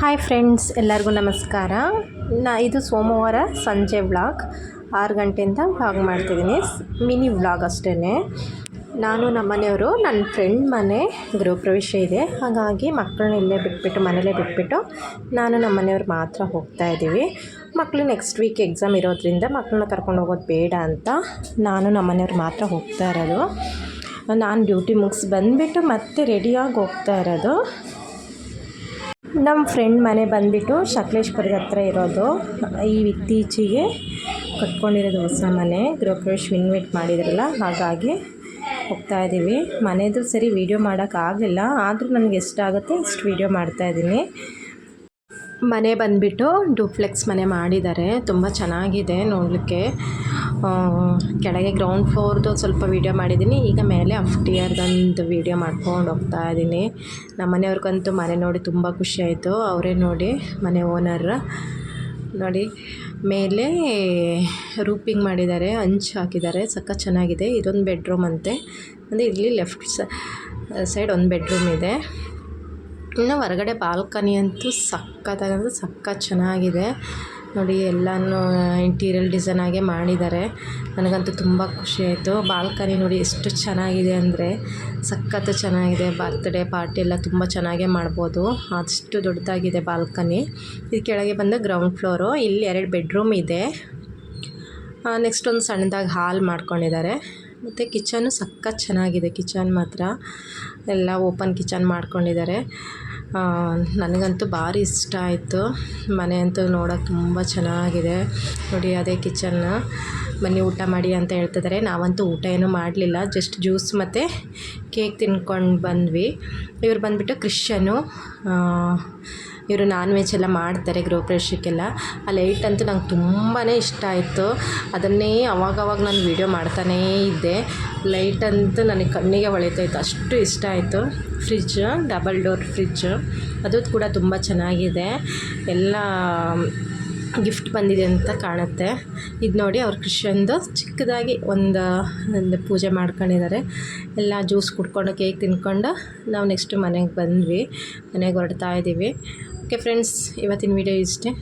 Hi friends ಎಲ್ಲರಿಗೂ ನಮಸ್ಕಾರ. ನಾ ಇದು ಸೋಮವಾರ ಸಂಜೆ ವ್ಲಾಗ್. ಆರು ಗಂಟೆಯಿಂದ ವ್ಲಾಗ್ ಮಾಡ್ತಿದ್ದೀನಿ. ಮಿನಿ ವ್ಲಾಗ್ ಅಷ್ಟೇ ನಾನು ನಮ್ಮ ಮನೆಯವರು, ನನ್ನ ಫ್ರೆಂಡ್ ಮನೆ ಗೃಹಪ್ರವೇಶ ಇದೆ. ಹಾಗಾಗಿ ಮಕ್ಕಳನ್ನ ಇಲ್ಲೇ ಬಿಟ್ಬಿಟ್ಟು, ಮನೇಲೇ ಬಿಟ್ಬಿಟ್ಟು ನಾನು ನಮ್ಮ ಮನೆಯವ್ರು ಮಾತ್ರ ಹೋಗ್ತಾ ಇದ್ದೀವಿ. ಮಕ್ಕಳು ನೆಕ್ಸ್ಟ್ ವೀಕ್ ಎಕ್ಸಾಮ್ ಇರೋದ್ರಿಂದ ಮಕ್ಕಳನ್ನ ಕರ್ಕೊಂಡು ಹೋಗೋದು ಬೇಡ ಅಂತ ನಾನು ನಮ್ಮ ಮನೆಯವ್ರು ಮಾತ್ರ ಹೋಗ್ತಾ ಇರೋದು. ನಾನು ಡ್ಯೂಟಿ ಮುಗಿಸಿ ಬಂದುಬಿಟ್ಟು ಮತ್ತೆ ರೆಡಿಯಾಗಿ ಹೋಗ್ತಾ ಇರೋದು. ನಮ್ಮ ಫ್ರೆಂಡ್ ಮನೆ ಬಂದುಬಿಟ್ಟು ಸಕಲೇಶ್ಪುರದ ಹತ್ರ ಇರೋದು. ಈ ಇತ್ತೀಚೆಗೆ ಕಟ್ಕೊಂಡಿರೋದು ಹೊಸ ಮನೆ. ಗೃಹ ಪ್ರವೇಶ ಇನ್ವೈಟ್ ಮಾಡಿದ್ರಲ್ಲ, ಹಾಗಾಗಿ ಹೋಗ್ತಾ ಇದ್ದೀವಿ. ಮನೆದು ಸರಿ ವೀಡಿಯೋ ಮಾಡೋಕ್ಕಾಗಲಿಲ್ಲ ಆದರೂ ನನಗೆ ಎಷ್ಟಾಗುತ್ತೆ ಅಷ್ಟು ವೀಡಿಯೋ ಮಾಡ್ತಾಯಿದ್ದೀನಿ ಮನೆ ಬಂದುಬಿಟ್ಟು ಡೂಪ್ಲೆಕ್ಸ್ ಮನೆ ಮಾಡಿದ್ದಾರೆ. ತುಂಬ ಚೆನ್ನಾಗಿದೆ ನೋಡಲಿಕ್ಕೆ. ಕೆಳಗೆ ಗ್ರೌಂಡ್ ಫ್ಲೋರ್ದು ಸ್ವಲ್ಪ ವೀಡಿಯೋ ಮಾಡಿದ್ದೀನಿ. ಈಗ ಮೇಲೆ ಅಫ್ಟಿಯರ್ದೊಂದು ವೀಡಿಯೋ ಮಾಡ್ಕೊಂಡು ಹೋಗ್ತಾ ಇದ್ದೀನಿ. ನಮ್ಮ ಮನೆಯವ್ರಿಗಂತೂ ಮನೆ ನೋಡಿ ತುಂಬ ಖುಷಿ ಆಯಿತು. ಅವರೇ ನೋಡಿ ಮನೆ ಓನರ್. ನೋಡಿ, ಮೇಲೆ ರೂಪಿಂಗ್ ಮಾಡಿದ್ದಾರೆ ಹಂಚು ಹಾಕಿದ್ದಾರೆ. ಸಕ್ಕ ಚೆನ್ನಾಗಿದೆ. ಇದೊಂದು ಬೆಡ್ರೂಮ್ ಅಂತೆ. ಅಂದರೆ ಇಲ್ಲಿ ಲೆಫ್ಟ್ ಸೈಡ್ ಒಂದು ಬೆಡ್ರೂಮ್ ಇದೆ. ಇನ್ನು ಹೊರಗಡೆ ಬಾಲ್ಕನಿ ಅಂತೂ ಸಖತ್ತಾಗಂದ್ರೆ ಸಖತ್ ಚೆನ್ನಾಗಿದೆ. ನೋಡಿ, ಎಲ್ಲನೂ ಇಂಟೀರಿಯಲ್ ಡಿಸೈನ್ ಆಗೇ ಮಾಡಿದ್ದಾರೆ. ನನಗಂತೂ ತುಂಬ ಖುಷಿ ಆಯಿತು. ಬಾಲ್ಕನಿ ನೋಡಿ ಎಷ್ಟು ಚೆನ್ನಾಗಿದೆ ಅಂದರೆ ಸಖತ್ತು ಚೆನ್ನಾಗಿದೆ. ಬರ್ತ್ಡೇ ಪಾರ್ಟಿ ಎಲ್ಲ ತುಂಬ ಚೆನ್ನಾಗೇ ಮಾಡ್ಬೋದು. ಅಷ್ಟು ದೊಡ್ಡದಾಗಿದೆ ಬಾಲ್ಕನಿ. ಇದು ಕೆಳಗೆ ಬಂದು ಗ್ರೌಂಡ್ ಫ್ಲೋರು ಇಲ್ಲಿ ಎರಡು ಬೆಡ್ರೂಮ್ ಇದೆ. ನೆಕ್ಸ್ಟ್ ಒಂದು ಸಣ್ಣದಾಗಿ ಹಾಲ್ ಮಾಡ್ಕೊಂಡಿದ್ದಾರೆ. ಮತ್ತು ಕಿಚನು ಸಖತ್ ಚೆನ್ನಾಗಿದೆ. ಕಿಚನ್ ಮಾತ್ರ ಎಲ್ಲ ಓಪನ್ ಕಿಚನ್ ಮಾಡ್ಕೊಂಡಿದ್ದಾರೆ. ನನಗಂತೂ ಭಾರಿ ಇಷ್ಟ ಆಯಿತು. ಮನೆ ಅಂತೂ ನೋಡೋಕೆ ತುಂಬ ಚೆನ್ನಾಗಿದೆ. ನೋಡಿ, ಅದೇ ಕಿಚನ್ನ ಬನ್ನಿ, ಊಟ ಮಾಡಿ ಅಂತ ಹೇಳ್ತಿದ್ದಾರೆ. ನಾವಂತೂ ಊಟ ಏನೂ ಮಾಡಲಿಲ್ಲ. ಜಸ್ಟ್ ಜ್ಯೂಸ್ ಮತ್ತು ಕೇಕ್ ತಿನ್ಕೊಂಡು ಬಂದ್ವಿ. ಇವ್ರು ಬಂದುಬಿಟ್ಟು ಕ್ರಿಶ್ಚನು ಇವರು ನಾನ್ ವೆಜ್ ಎಲ್ಲ ಮಾಡ್ತಾರೆ ಗೃಹಪ್ರವೇಶಕ್ಕೆಲ್ಲ ಆ ಲೈಟ್ ಅಂತೂ ನಂಗೆ ತುಂಬಾ ಇಷ್ಟ ಆಯಿತು. ಅದನ್ನೇ ಅವಾಗವಾಗ ನಾನು ವೀಡಿಯೋ ಮಾಡ್ತಾನೇ ಇದ್ದೆ. ಲೈಟ್ ಅಂತೂ ನನಗೆ ಕಣ್ಣಿಗೆ ಹೊಳಿತಾಯಿತ್ತು ಅಷ್ಟು ಇಷ್ಟ ಆಯಿತು. ಫ್ರಿಜ್ ಡಬಲ್ ಡೋರ್ ಫ್ರಿಜ್ ಅದು ಕೂಡ ತುಂಬ ಚೆನ್ನಾಗಿದೆ. ಎಲ್ಲ ಗಿಫ್ಟ್ ಬಂದಿದೆ ಅಂತ ಕಾಣುತ್ತೆ. ಇದು ನೋಡಿ ಅವ್ರು ಕ್ರಿಶ್ಚಿಯನ್ದು ಚಿಕ್ಕದಾಗಿ ಒಂದು ಒಂದು ಪೂಜೆ ಮಾಡ್ಕೊಂಡಿದ್ದಾರೆ ಎಲ್ಲ ಜ್ಯೂಸ್ ಕುಡ್ಕೊಂಡು, ಕೇಕ್ ತಿನ್ಕೊಂಡು ನಾವು ನೆಕ್ಸ್ಟ್ ಮನೆಗೆ ಬಂದ್ವಿ. ಮನೆಗೆ ಹೊರಡ್ತಾ ಇದ್ದೀವಿ ಓಕೆ ಫ್ರೆಂಡ್ಸ್ ಇವತ್ತಿನ ವೀಡಿಯೋ ಇಷ್ಟೇ.